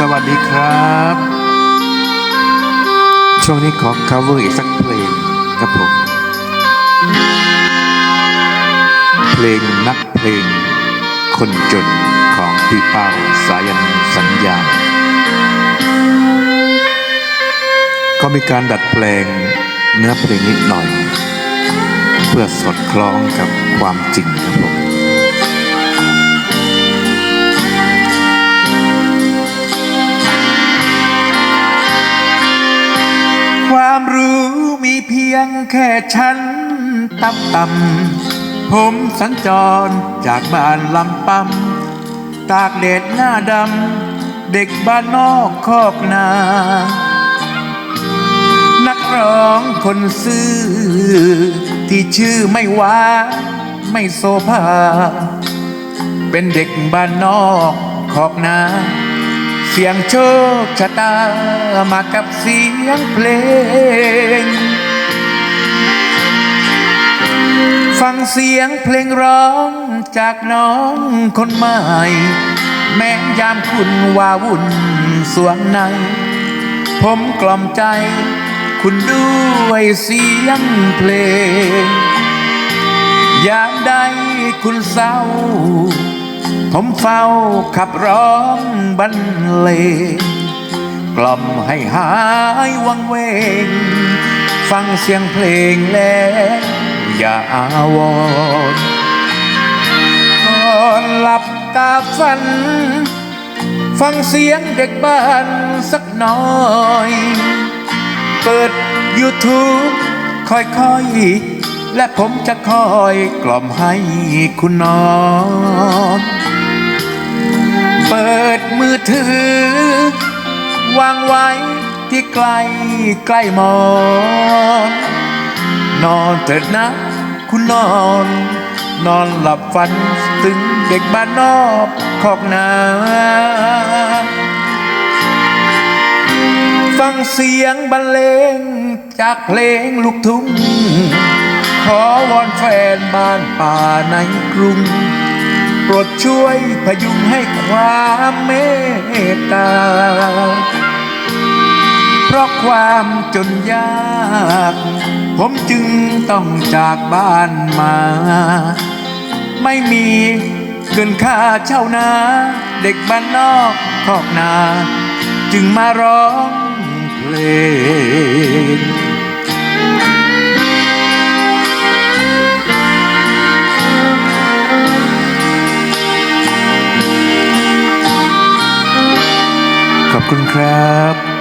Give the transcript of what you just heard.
สวัสดีครับ ช่วงนี้ขอ cover อีกสักเพลงครับผม เพลงนักเพลง คนจนของพี่เป้าสายันสัญญา ก็มีการดัดแปลงเนื้อเพลงนิดหน่อย เพื่อสอดคล้องกับความจริงครับผม พียงแค่ชั้นต่ำต่ำผมสัญจรจากบ้านลำปำตากแดดหน้าดำ เด็กบ้านนอกคอกนา นักร้องคนซื่อ ที่ชื่อไม่ว่า ไม่โซภา เป็นเด็กบ้านนอกขอกนาเสียงโชคชะตามากับเสียงเพลง เสียงเพลงร้องจากน้องคนใหม่ แม้ยามคุณว่าวุ่นสวงใน ผมกล่อมใจ คุณด้วยเสียงเพลง ยามใดคุณเศร้า ผมเฝ้าขับร้องบรรเลงกล่อมให้หายวังเวง ฟังเสียงเพลงแล้ว อย่าอาวรณ์ก่อนหลับตาฝัน ฟังเสียงเด็กบ้านสักหน่อย เปิด YouTube ค่อยๆ และผมจะคอยกล่อมให้คุณนอนเปิดมือถือ วางไว้ที่ใกล้ใกล้หมอน นอนเถิดนะ คุณนอน นอนหลับฝันถึงเด็กบ้านนอกขอกนาฟังเสียงบรรเลงจากเพลงลูกทุ่งขอวอนแฟนบ้านป่าในกรุง โปรดช่วยพยุงให้ความเมตตา เพราะความจนยาก ผมจึงต้องจากบ้านมา ไม่มีเงินค่าเช่านา เด็กบ้านนอกขอกนา จึงมาร้องเพลงขอบคุณครับ